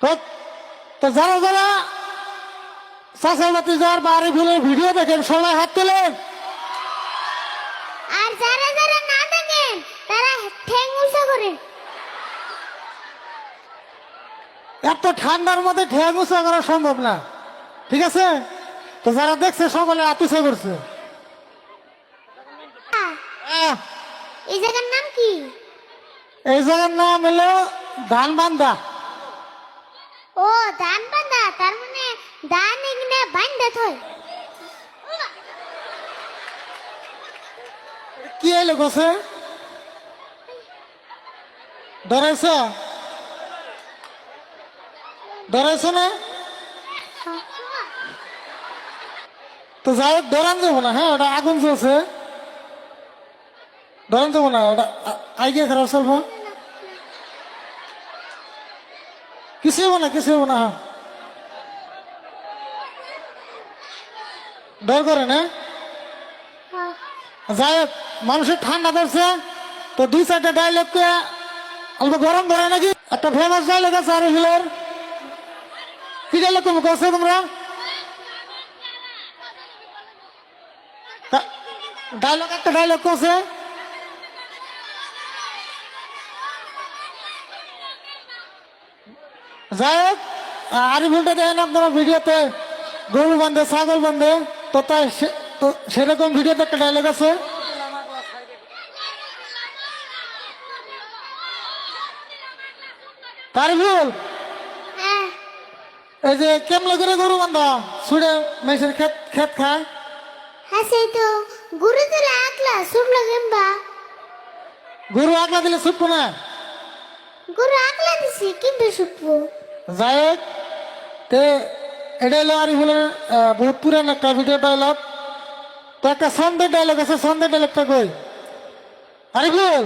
তো তো যারা যারা চাষাবাতি যাওয়ার বাড়ি ফুলের ভিডিও দেখেন সবাই হাত তোলেন। আর যারা যারা না থাকেন তারা ঠ্যাং উঁচা করেন। এত ঠান্ডার মধ্যে ঠেয়া গুছা করা সম্ভব না। ঠিক আছে? তো যারা দেখছে সকলে আতুসা করছে। এই জায়গার নাম কি? এই জায়গার নাম হলো ধান ও, ধান বান্ধা তার মানে ধান এখানে বান্ধা থয় কি এলো গোছে ডরাইছ ডরাইছ না? তো যাই হোক ডরান যাব না হ্যাঁ ওটা আগুন চলছে ডরান যাব না, ওটা আইডিয়া খারাপ চলবো কিছু হব না কিছু হব না ডর করে না। যাই হোক মানুষের ঠান্ডা ধরছে তো দুই চারটা ডায়লগকে অল্প গরম ধরে নাকি? একটা ফেমাস ডায়লগ আছে আর হিলের কি ডায়লগ তুমি করছ তোমরা? ডায়লগ একটা ডায়লগ করছে যাই হোক আরিফুলটা দেখেন আপনারা ভিডিওতে। গরু বান্ধে ছাগল বান্ধে তো তাই সেরকম ভিডিওতে একটা ডায়লগ আছে। আরিফুল হ্যাঁ। এই যে কেমলে করে গরু বান্ধা? ছুড়ে মেসের ক্ষেত ক্ষেত খায়। হ্যাঁ সেই তো। গুরু ধরে আকলা শুনলো কেমবা? গরু আগলা দিলে ছুটবো না? গুরু আকলা দিছি কিন্তু শুটবো হোক তে এটা হলো আরিফুলের বহুত পুরান একটা ভিডিও ডায়লগ তো একটা সন্ধ্যের ডায়লগ আছে সন্ধ্যের ডায়লগটা কই? আরিফুল!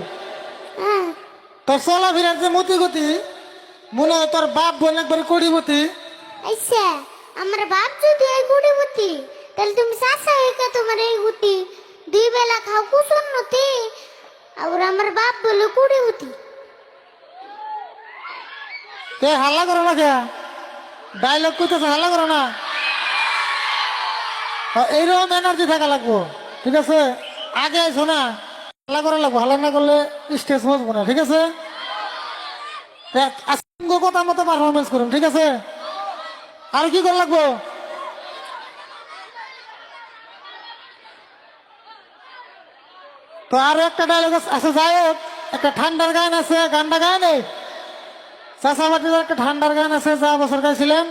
হ্যাঁ। তোর চলাফেরার যে মতি গতি মনে হয় তোর বাপ বোন একবার কড়িবতী আচ্ছা আমার বাপ যদি এই গুড়িবতী তাহলে তুমি চাষা হয়ে তোমার এই গুটি দুই বেলা খাও কুসুন নতি আর আমার বাপ বলে কুড়িবতী তে হাল্লা করো না কে? ডায়লগ কইতেছে হাল্লা করো না? এইরকম এনার্জি থাকা লাগবো, ঠিক আছে? আগে আইসো না, হাল্লা করা লাগবো, হাল্লা না করলে স্টেজ বসবো না, ঠিক আছে? কথা মতো পারফরমেন্স করুন, ঠিক আছে? আর কি করা লাগবো? তো আর একটা ডায়লগ আছে, যাই একটা ঠান্ডার গান আছে, গানটা গায় নেই? চাষাবাটির একটা ঠান্ডার গান আছে যা বছর গাইছিলেন।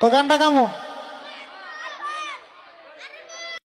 তো গানটা গামো।